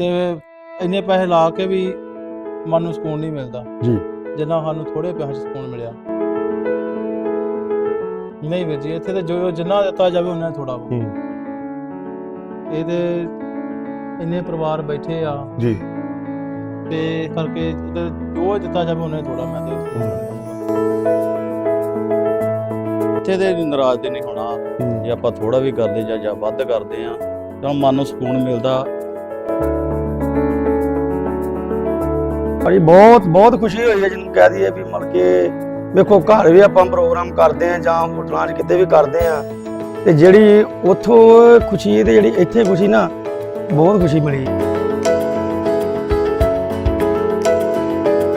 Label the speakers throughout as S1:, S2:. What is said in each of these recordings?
S1: ਤੇ ਇੰਨੇ ਪੈਸੇ ਲਾ ਕੇ ਵੀ ਮਨ ਨੂੰ ਸਕੂਨ ਨਹੀਂ ਮਿਲਦਾ।
S2: ਜੀ।
S1: ਜਿੰਨਾ ਸਾਨੂੰ ਥੋੜੇ ਪੈਸੇ 'ਚ ਸਕੂਨ ਮਿਲਿਆ। ਨਹੀਂ ਵੀਰ ਜੀ ਇੱਥੇ ਤੇ ਜੋ ਜਿੰਨਾ ਦਿੱਤਾ ਜਾਵੇ ਉਹਨਾਂ ਥੋੜਾ ਵਾ।
S2: ਹੂੰ।
S1: ਇਹਦੇ ਇੰਨੇ ਪਰਿਵਾਰ ਬੈਠੇ ਆ।
S2: ਜੀ।
S1: ਤੇ ਕਰਕੇ ਇਹਦੇ ਜੋ ਦਿੱਤਾ ਜਾਵੇ ਉਹਨਾਂ ਥੋੜਾ ਮੈਂ ਤੇ।
S3: ਇੱਥੇ ਦੇ ਨਾਰਾਜ਼ ਦੇ ਨਹੀਂ ਹੋਣਾ। ਜੇ ਆਪਾਂ ਥੋੜਾ ਵੀ ਕਰਦੇ ਜਾਂ ਜਾਂ ਵੱਧ ਕਰਦੇ ਆ ਤਾਂ ਮਨ ਨੂੰ ਸਕੂਨ ਮਿਲਦਾ।
S4: ਭਾਜੀ ਬਹੁਤ ਬਹੁਤ ਖੁਸ਼ੀ ਹੋਈ ਹੈ ਜਿਹਨੂੰ ਕਹਿ ਦਈਏ ਵੀ ਮਤਲਬ ਕਿ ਵੇਖੋ ਘਰ ਵੀ ਆਪਾਂ ਪ੍ਰੋਗਰਾਮ ਕਰਦੇ ਆ ਜਾਂ ਹੋਟਲਾਂ 'ਚ ਕਿਤੇ ਵੀ ਕਰਦੇ ਆ ਤੇ ਜਿਹੜੀ ਉੱਥੋਂ ਖੁਸ਼ੀ ਤੇ ਜਿਹੜੀ ਇੱਥੇ ਖੁਸ਼ੀ ਨਾ ਬਹੁਤ ਖੁਸ਼ੀ ਮਿਲੀ।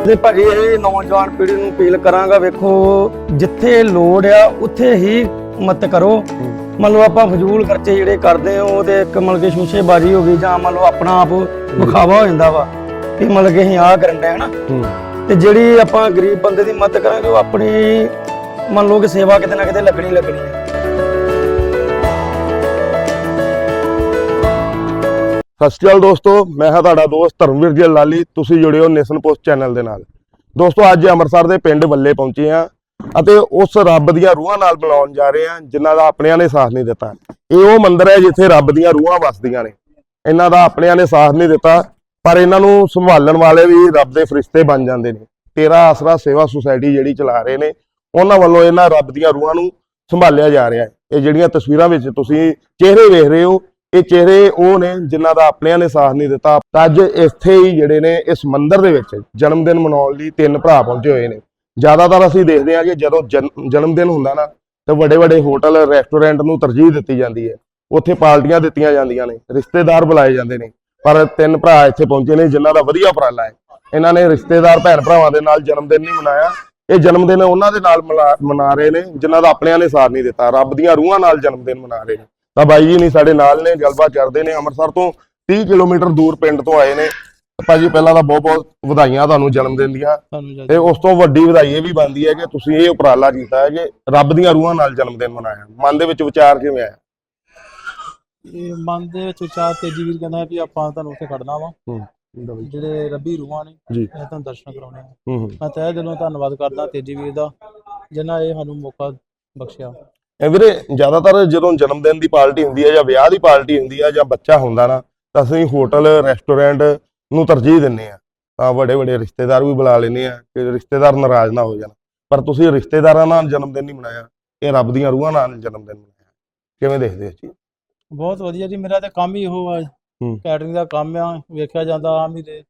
S4: ਤੇ ਭਾਜੀ ਇਹ ਨੌਜਵਾਨ ਪੀੜ੍ਹੀ ਨੂੰ ਅਪੀਲ ਕਰਾਂਗਾ ਵੇਖੋ ਜਿੱਥੇ ਲੋੜ ਆ ਉੱਥੇ ਹੀ ਮਤ ਕਰੋ। ਮੰਨ ਲਓ ਆਪਾਂ ਫਜ਼ੂਲ ਖਰਚੇ ਜਿਹੜੇ ਕਰਦੇ ਆ ਉਹ ਤੇ ਇੱਕ ਮਤਲਬ ਕਿ ਸ਼ੂਸ਼ੇਬਾਜ਼ੀ ਹੋ ਗਈ ਜਾਂ ਮੰਨ ਲਓ ਆਪਣਾ ਆਪ ਵਿਖਾਵਾ ਹੋ ਜਾਂਦਾ ਵਾ। ਕਿ ਮਤਲਬ ਕਿ ਅਸੀਂ ਆਹ ਕਰਨ ਦੇ ਹਨਾ
S2: ਹੂੰ।
S4: ਤੇ ਜਿਹੜੀ ਆਪਾਂ ਗਰੀਬ ਬੰਦੇ ਦੀ ਮਦਦ ਕਰਾਂਗੇ ਉਹ ਆਪਣੀ ਮੰਨ ਲਓ ਕਿ ਸੇਵਾ ਕਿਤੇ ਨਾ ਕਿਤੇ ਲੱਗਣੀ ਲੱਗਣੀ ਹੈ।
S2: ਸਤਿ ਸ਼੍ਰੀ ਅਕਾਲ ਦੋਸਤੋ ਮੈਂ ਹਾਂ ਤੁਹਾਡਾ ਦੋਸਤ ਧਰਮਵੀਰ ਜੀ ਲਾਲੀ ਤੁਸੀਂ ਜੁੜਿਓ ਨੇਸ਼ਨ ਪੋਸਟ ਚੈਨਲ ਦੇ ਨਾਲ। ਦੋਸਤੋ ਅੱਜ ਅੰਮ੍ਰਿਤਸਰ ਦੇ ਪਿੰਡ ਵੱਲੇ ਪਹੁੰਚੇ ਆ ਅਤੇ ਉਸ ਰੱਬ ਦੀਆਂ ਰੂਹਾਂ ਨਾਲ ਮਿਲਾਉਣ ਜਾ ਰਹੇ ਆ ਜਿਨ੍ਹਾਂ ਦਾ ਆਪਣਿਆਂ ਨੇ ਸਾਥ ਨਹੀਂ ਦਿੱਤਾ। ਇਹ ਉਹ ਮੰਦਿਰ ਹੈ ਜਿੱਥੇ ਰੱਬ ਦੀਆਂ ਰੂਹਾਂ ਵਸਦੀਆਂ ਨੇ। ਇਹਨਾਂ ਦਾ ਆਪਣਿਆਂ ਨੇ ਸਾਥ ਨਹੀਂ ਦਿੱਤਾ। ਪਰ ਇਹਨਾਂ ਨੂੰ ਸੰਭਾਲਣ ਵਾਲੇ ਵੀ ਰੱਬ ਦੇ ਫਰਿਸ਼ਤੇ ਬਣ ਜਾਂਦੇ ਨੇ। ਤੇਰਾ ਆਸਰਾ ਸੇਵਾ ਸੁਸਾਇਟੀ ਜਿਹੜੀ ਚਲਾ ਰਹੇ ਨੇ, ਉਹਨਾਂ ਵੱਲੋਂ ਇਹਨਾਂ ਰੱਬ ਦੀਆਂ ਰੂਹਾਂ ਨੂੰ ਸੰਭਾਲਿਆ ਜਾ ਰਿਹਾ ਹੈ। ਇਹ ਜਿਹੜੀਆਂ ਤਸਵੀਰਾਂ ਵਿੱਚ ਤੁਸੀਂ ਚਿਹਰੇ ਵੇਖ ਰਹੇ ਹੋ, ਇਹ ਚਿਹਰੇ ਉਹ ਨੇ ਜਿਨ੍ਹਾਂ ਦਾ ਆਪਣਿਆਂ ਨੇ ਸਾਥ ਨਹੀਂ ਦਿੱਤਾ। ਅੱਜ ਇੱਥੇ ਹੀ ਜਿਹੜੇ ਨੇ, ਇਸ ਮੰਦਿਰ ਦੇ ਵਿੱਚ ਜਨਮ ਦਿਨ ਮਨਾਉਣ ਲਈ ਤਿੰਨ ਭਰਾ ਪਹੁੰਚੇ ਹੋਏ ਨੇ। ਜ਼ਿਆਦਾਤਰ ਅਸੀਂ ਦੇਖਦੇ ਹਾਂ ਕਿ ਜਦੋਂ ਜਨਮ ਦਿਨ ਹੁੰਦਾ ਨਾ, ਤੇ ਵੱਡੇ ਵੱਡੇ ਹੋਟਲ, ਰੈਸਟੋਰੈਂਟ ਨੂੰ ਤਰਜੀਹ ਦਿੱਤੀ ਜਾਂਦੀ ਹੈ। ਉੱਥੇ ਪਾਰਟੀਆਂ ਦਿੱਤੀਆਂ ਜਾਂਦੀਆਂ ਨੇ, ਰਿਸ਼ਤੇਦਾਰ ਬੁਲਾਏ ਜਾਂਦੇ ਨੇ। ਪਰ ਤਿੰਨ ਭਰਾ ਇੱਥੇ ਪਹੁੰਚੇ ਨੇ ਜਿਨ੍ਹਾਂ ਦਾ ਵਧੀਆ ਉਪਰਾਲਾ ਹੈ। ਇਹਨਾਂ ਨੇ ਰਿਸ਼ਤੇਦਾਰ ਭੈਣ ਭਰਾਵਾਂ ਦੇ ਨਾਲ ਜਨਮ ਦਿਨ ਨਹੀਂ ਮਨਾਇਆ। ਇਹ ਜਨਮ ਦਿਨ ਉਹਨਾਂ ਦੇ ਨਾਲ ਮਨਾ- ਰਹੇ ਨੇ ਜਿਨ੍ਹਾਂ ਦਾ ਆਪਣਿਆਂ ਨੇ ਸਾਥ ਨਹੀਂ ਦਿੱਤਾ। ਰੱਬ ਦੀਆਂ ਰੂਹਾਂ ਨਾਲ ਜਨਮ ਦਿਨ ਮਨਾ ਰਹੇ ਨੇ। ਤਾਂ ਬਾਈ ਜੀ ਨਹੀਂ ਸਾਡੇ ਨਾਲ ਨੇ ਗੱਲਬਾਤ ਕਰਦੇ ਨੇ। ਅੰਮ੍ਰਿਤਸਰ ਤੋਂ 30 ਕਿਲੋਮੀਟਰ ਦੂਰ ਪਿੰਡ ਤੋਂ ਆਏ ਨੇ। ਭਾਜੀ ਪਹਿਲਾਂ ਤਾਂ ਬਹੁਤ ਬਹੁਤ ਵਧਾਈਆਂ ਤੁਹਾਨੂੰ ਜਨਮ ਦਿਨ ਦੀਆਂ। ਤੇ ਉਸ ਤੋਂ ਵੱਡੀ ਵਧਾਈ ਇਹ ਵੀ ਬਣਦੀ ਹੈ ਕਿ ਤੁਸੀਂ ਇਹ ਉਪਰਾਲਾ ਕੀਤਾ ਹੈ ਕਿ ਰੱਬ ਦੀਆਂ ਰੂਹਾਂ ਨਾਲ ਜਨਮ ਦਿਨ ਮਨਾਇਆ। ਮਨ ਦੇ ਵਿੱਚ ਵਿਚਾਰ ਕਿਵੇਂ ਆਇਆ?
S1: ਇਹ ਮਨ ਦੇ ਵਿੱਚ ਵਿਚਾਰ ਤੇਜੀ ਵੀਰ ਕਹਿੰਦਾ ਵੀ ਆਪਾਂ ਤੁਹਾਨੂੰ ਉੱਥੇ ਖੜਨਾ ਵਾ। ਜਿਹੜੇ ਰੱਬੀ ਰੂਹਾਂ ਨੇ ਇਹ ਤੁਹਾਨੂੰ ਦਰਸ਼ਨ ਕਰਾਉਣੇ ਆ ਮੈਂ ਤਹਿ ਦਿਲੋਂ ਧੰਨਵਾਦ ਕਰਦਾ ਤੇਜੀ ਵੀਰ ਦਾ ਜਿਨ੍ਹਾਂ ਇਹ ਸਾਨੂੰ ਮੌਕਾ ਬਖਸ਼ਿਆ।
S2: ਇਹ ਵੀਰੇ ਜ਼ਿਆਦਾਤਰ ਜਦੋਂ ਜਨਮ ਦਿਨ ਦੀ ਪਾਰਟੀ ਹੁੰਦੀ ਹੈ ਜਾਂ ਵਿਆਹ ਦੀ ਪਾਰਟੀ ਹੁੰਦੀ ਹੈ ਜਾਂ ਬੱਚਾ ਹੁੰਦਾ ਨਾ ਤਾਂ ਅਸੀਂ ਹੋਟਲ ਰੈਸਟੋਰੈਂਟ ਨੂੰ ਤਰਜੀਹ ਦਿੰਨੇ ਆ ਤਾਂ ਵੱਡੇ ਵੱਡੇ ਰਿਸ਼ਤੇਦਾਰ ਵੀ ਬੁਲਾ ਲੈਨੇ ਆ ਕਿ ਰਿਸ਼ਤੇਦਾਰ ਨਾਰਾਜ਼ ਨਾ ਹੋ ਜਾਣ। ਪਰ ਤੁਸੀਂ ਰਿਸ਼ਤੇਦਾਰਾਂ ਨਾਲ ਜਨਮ ਦਿਨ ਨਹੀਂ ਮਨਾਇਆ ਇਹ ਰੱਬ ਦੀਆਂ ਰੂਹਾਂ ਨਾਲ ਜਨਮ ਦਿਨ ਮਨਾਇਆ। ਕਿਵੇਂ ਦੇਖਦੇ ਹੋ ਜੀ?
S1: ਬਹੁਤ ਵਧੀਆ ਜੀ ਮੇਰਾ ਤਾਂ ਕੰਮ ਹੀ ਇਹੋ ਆ।
S2: ਹੂੰ।
S1: ਕੈਟਰਿੰਗ ਦਾ ਕੰਮ ਆ ਵੇਖਿਆ ਜਾਂਦਾ ਆ ਮੇਰੇ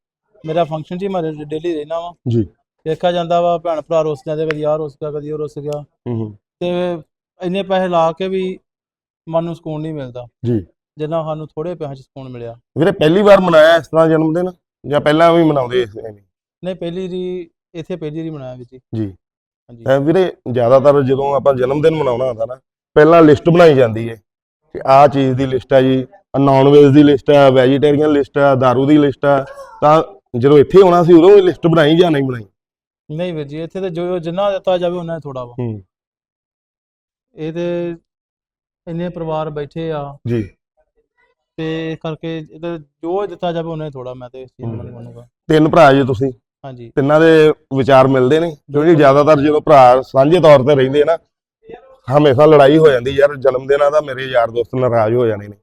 S1: ਮੇਰਾ ਫੰਕਸ਼ਨ ਜੀ ਮੈਂ ਡੇਲੀ ਰਹਿਣਾ ਵਾ।
S2: ਜੀ।
S1: ਵੇਖਿਆ ਜਾਂਦਾ ਵਾ ਭੈਣ ਭਰਾ ਰੁੱਸ ਜਾਂਦੇ ਕਦੀ ਆਹ ਰੁੱਸ ਗਿਆ ਕਦੀ ਉਹ ਰੁੱਸ ਗਿਆ।
S2: ਹੂੰ ਹੂੰ।
S1: ਤੇ ਇੰਨੇ ਪੈਸੇ ਲਾ ਕੇ ਵੀ ਮਨ ਨੂੰ ਸਕੂਨ ਨਹੀਂ ਮਿਲਦਾ।
S2: ਜੀ।
S1: ਜਿੰਨਾ ਸਾਨੂੰ ਥੋੜੇ ਪੈਸੇ 'ਚ ਸਕੂਨ ਮਿਲਿਆ।
S2: ਵੀਰੇ ਪਹਿਲੀ ਵਾਰ ਮਨਾਇਆ ਇਸ ਤਰ੍ਹਾਂ ਜਨਮ ਦਿਨ? ਜਾਂ ਪਹਿਲਾਂ ਵੀ ਮਨਾਉਂਦੇ ਐਵੇਂ
S1: ਨਹੀਂ ਪਹਿਲੀ ਰੀ ਇੱਥੇ ਪਹਿਲੀ ਰੀ ਮਨਾਇਆ ਵੀ ਜੀ।
S2: ਜੀ।
S1: ਹਾਂਜੀ।
S2: ਵੀਰੇ ਜ਼ਿਆਦਾਤਰ ਜਦੋਂ ਆਪਾਂ ਜਨਮ ਦਿਨ ਮਨਾਉਣਾ ਹੁੰਦਾ ਨਾ ਪਹਿਲਾਂ ਲਿਸਟ ਬਣਾਈ ਜਾਂਦੀ ਹੈ ਕਿ ਆਹ ਚੀਜ਼ ਦੀ ਲਿਸਟ ਹੈ ਜੀ ਨਾਨ ਵੇਜ ਦੀ ਲਿਸਟ ਹੈ ਵੈਜੀਟੇਰੀਅਨ ਲਿਸਟ ਹੈ दारू ਦੀ ਲਿਸਟ ਹੈ ਤਾਂ ਜਦੋਂ ਇੱਥੇ ਆਉਣਾ ਸੀ ਉਦੋਂ ਇਹ ਲਿਸਟ ਬਣਾਈ ਜਾਂ ਨਹੀਂ ਬਣਾਈ?
S1: ਨਹੀਂ ਵੀਰ ਜੀ ਇੱਥੇ ਤੇ ਜੋ ਜਿੰਨਾ ਦਿੱਤਾ ਜਾਵੇ ਉਹਨਾਂ ਥੋੜਾ ਵਾ।
S2: ਹੂੰ।
S1: ਇਹ ਤੇ ਇੰਨੇ ਪਰਿਵਾਰ ਬੈਠੇ ਆ।
S2: ਜੀ।
S1: ਤੇ ਕਰਕੇ ਇਹਦੇ ਜੋ ਦਿੱਤਾ ਜਾਵੇ ਉਹਨਾਂ ਥੋੜਾ ਮੈਂ ਤੇ ਇਸ ਚੀਜ਼ ਨੂੰ ਮੰਨੂਗਾ।
S2: ਤਿੰਨ ਭਰਾ ਜੀ ਤੁਸੀਂ।
S1: ਹਾਂਜੀ।
S2: ਤਿੰਨਾਂ ਦੇ ਵਿਚਾਰ ਮਿਲਦੇ ਨੇ ਕਿਉਂਕਿ ਜ਼ਿਆਦਾਤਰ ਜਦੋਂ ਭਰਾ ਸਾਂਝੇ ਤੌਰ ਤੇ ਰਹਿੰਦੇ ਨਾ ਹਮੇਸ਼ਾ ਲੜਾਈ ਹੋ ਜਾਂਦੀ ਯਾਰ ਜਨਮ ਦਿਨਾਂ ਦਾ ਮੇਰੇ ਯਾਰ ਦੋਸਤ ਨਾਰਾਜ਼ ਹੋ ਜਾਣੇ ਨੇ